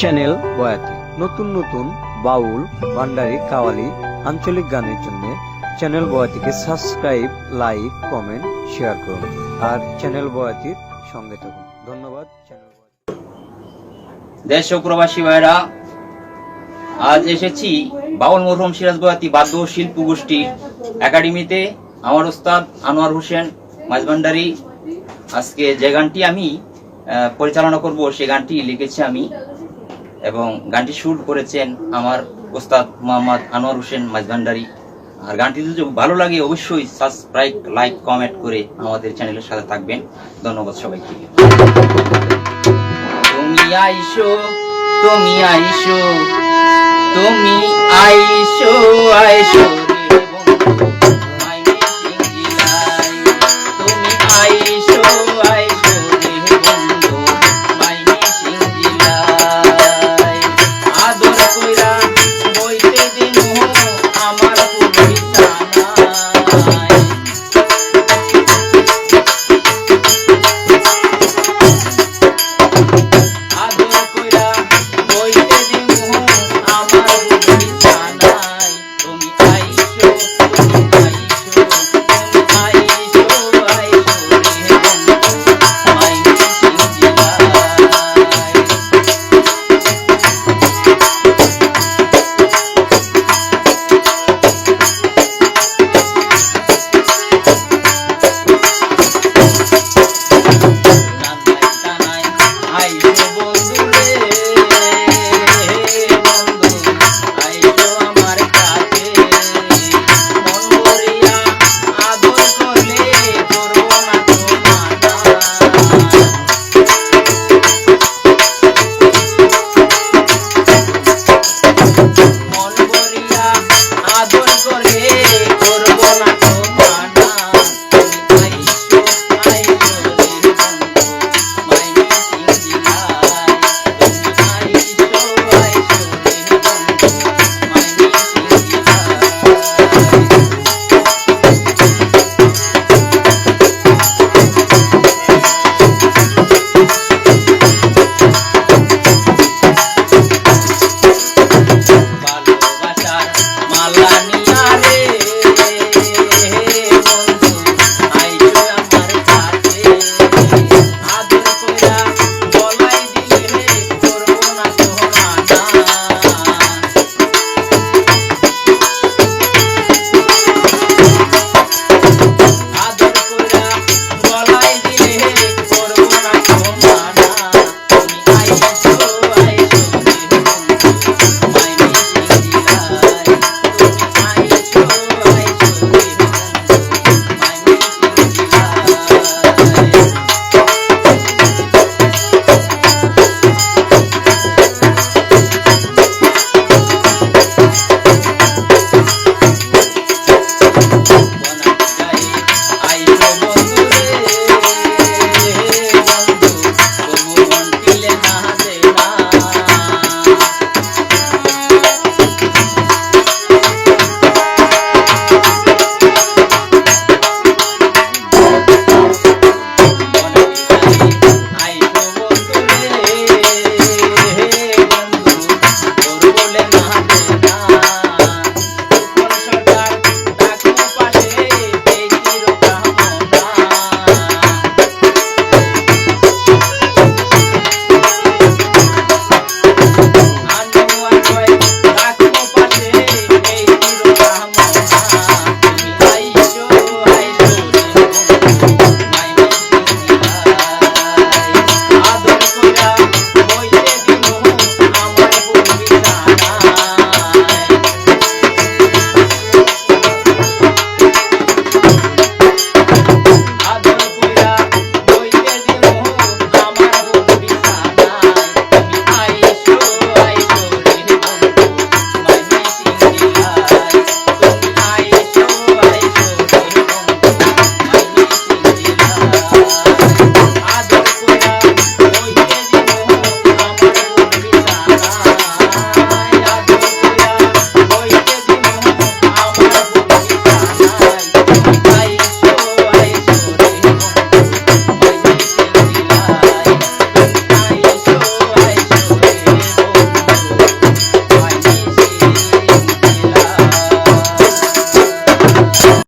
Channel বয়াতি নতুন নতুন বাউল, ভান্ডারি, কাওয়ালি, আঞ্চলিক গানের জন্য চ্যানেল বয়াতিকে সাবস্ক্রাইব লাইক কমেন্ট শেয়ার করুন। আর চ্যানেল বয়াতির সঙ্গে থাকুন। ধন্যবাদ চ্যানেল দেশ প্রবাসী ভাইরা, আজ এসেছি বাউল মরহুম সিরাজ বয়াতি বাদ্য শিল্প গোষ্ঠী একাডেমিতে। আমার ওস্তাদ আনোয়ার হোসেন মাঝভান্ডারি। আজকে যে গানটি আমি পরিচালনা করব, সে গানটি লিখেছি আমি এবং গানটি শুট করেছেন আমার ওস্তাদ মোহাম্মদ আনোয়ার হোসেন মাঝভান্ডারি। আর গানটি যদি ভালো লাগে অবশ্যই সাবস্ক্রাইব লাইক কমেন্ট করে আমাদের চ্যানেলের সাথে থাকবেন। ধন্যবাদ সবাইকে। তুমি আইসো তুমি আইসো তুমি আইসো আইসো তুমি আইসো Bye.